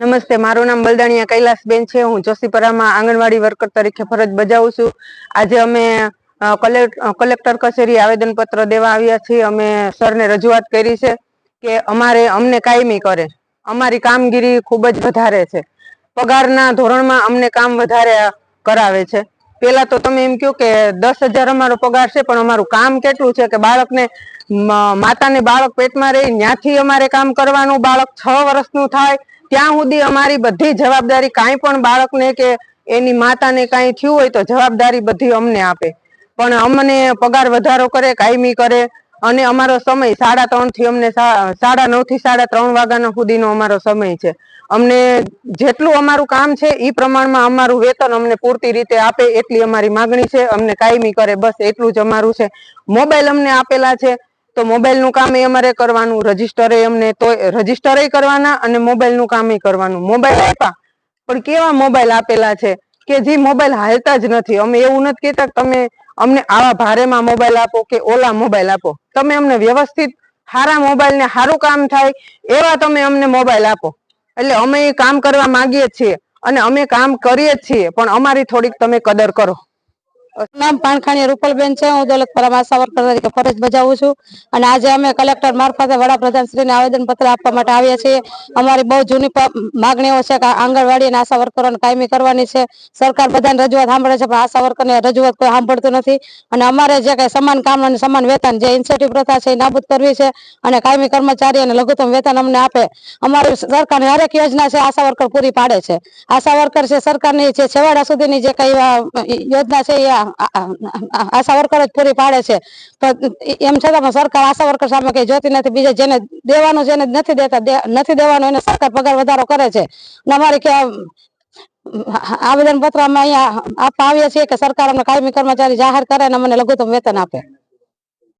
નમસ્તે, મારું નામ બલદાણિયા કૈલાસબેન છે. હું જોશીપરામાં આંગણવાડી વર્કર તરીકે ફરજ બજાવું છું. આજે અમે કલેક્ટર કચેરી આવેદનપત્ર દેવા આવ્યા છીએ. અમે સરને રજૂઆત કરી છે કે અમારે અમને કાયમી કરે. અમારી કામગીરી ખૂબ જ વધારે છે. પગારના ધોરણમાં અમને કામ વધારે કરાવે છે. પેલા તો તમે એમ કહો કે દસ હજાર અમારો પગાર છે, પણ અમારું કામ કેટલું છે કે બાળકને માતાને બાળક પેટમાં રહી, ત્યાંથી અમારે કામ કરવાનું બાળક છ વર્ષનું થાય ત્યાં સુધી અમારી બધી જવાબદારી કાંઈ પણ બાળકને કે એની માતાને કાંઈ થયું હોય તો જવાબદારી બધી અમને આપે. પણ અમને પગાર વધારો કરે, કાયમી કરે અને અમારો સમય સાડા ત્રણથી અમને સાડા નવથી સાડા ત્રણ વાગ્યાનો સુધીનો અમારો સમય છે. અમને જેટલું અમારું કામ છે એ પ્રમાણમાં અમારું વેતન અમને પૂરતી રીતે આપે એટલી અમારી માગણી છે. અમને કાયમી કરે, બસ એટલું જ અમારું છે. મોબાઈલ અમને આપેલા છે. તો મોબાઈલનું કામ એ અમારે કરવાનું, રજિસ્ટર અમને તો રજિસ્ટર કરવાના અને મોબાઈલનું કામ એ કરવાનું. મોબાઈલ આપ્યા, પણ કેવા મોબાઈલ આપેલા છે કે જે મોબાઈલ હાલતા જ નથી? અમે એવું નથી કહેતા તમે અમને આવા ભારેમાં મોબાઈલ આપો કે ઓલા મોબાઈલ આપો. તમે અમને વ્યવસ્થિત સારા મોબાઈલ ને સારું કામ થાય એવા તમે અમને મોબાઈલ આપો. એટલે અમે એ કામ કરવા માંગીએ છીએ અને અમે કામ કરીએ છીએ, પણ અમારી થોડીક તમે કદર કરો. નામ પાનખાણી રૂપલબેન છે. હું દોલતપરા આશા વર્કર તરીકે ફરજ બજાવું છું. અને આજે અમે કલેક્ટર મારફતે વડાપ્રધાનશ્રીને આવેદનપત્ર આપવા માટે આવ્યા છીએ. અમારી બહુ જૂની માગણીઓ છે કે આંગણવાડી અને આશા વર્કરોને કાયમી કરવાની છે. સરકાર બધાને રજૂઆત સાંભળે છે, પણ આશા વર્કરને રજૂઆત કોઈ સાંભળતું નથી. અને અમારે જે કઈ સમાન કામ અને સમાન વેતન, જે ઇન્સેન્ટિવ પ્રથા છે, એ નાબૂદ કરવી છે. અને કાયમી કર્મચારી અને લઘુત્તમ વેતન અમને આપે. અમારી સરકારની હરેક યોજના છે, આશા વર્કર પૂરી પાડે છે. આશા વર્કર છે, સરકારની જે છેવાડા સુધીની જે કઈ યોજના છે, એ આશા વર્કર જ પૂરી પાડે છે. પણ એમ છતાં પણ સરકાર આશા વર્કર સામે કઈ જોતી નથી. બીજે જેને દેવાનું છે એને નથી દેતા. નથી દેવાનું એને સરકાર પગાર વધારો કરે છે. અમારી કે આવેદન પત્ર અમે અહીંયા આપવા આવીએ છીએ કે સરકાર અમને કાયમી કર્મચારી જાહેર કરે અને અમને લઘુત્તમ વેતન આપે.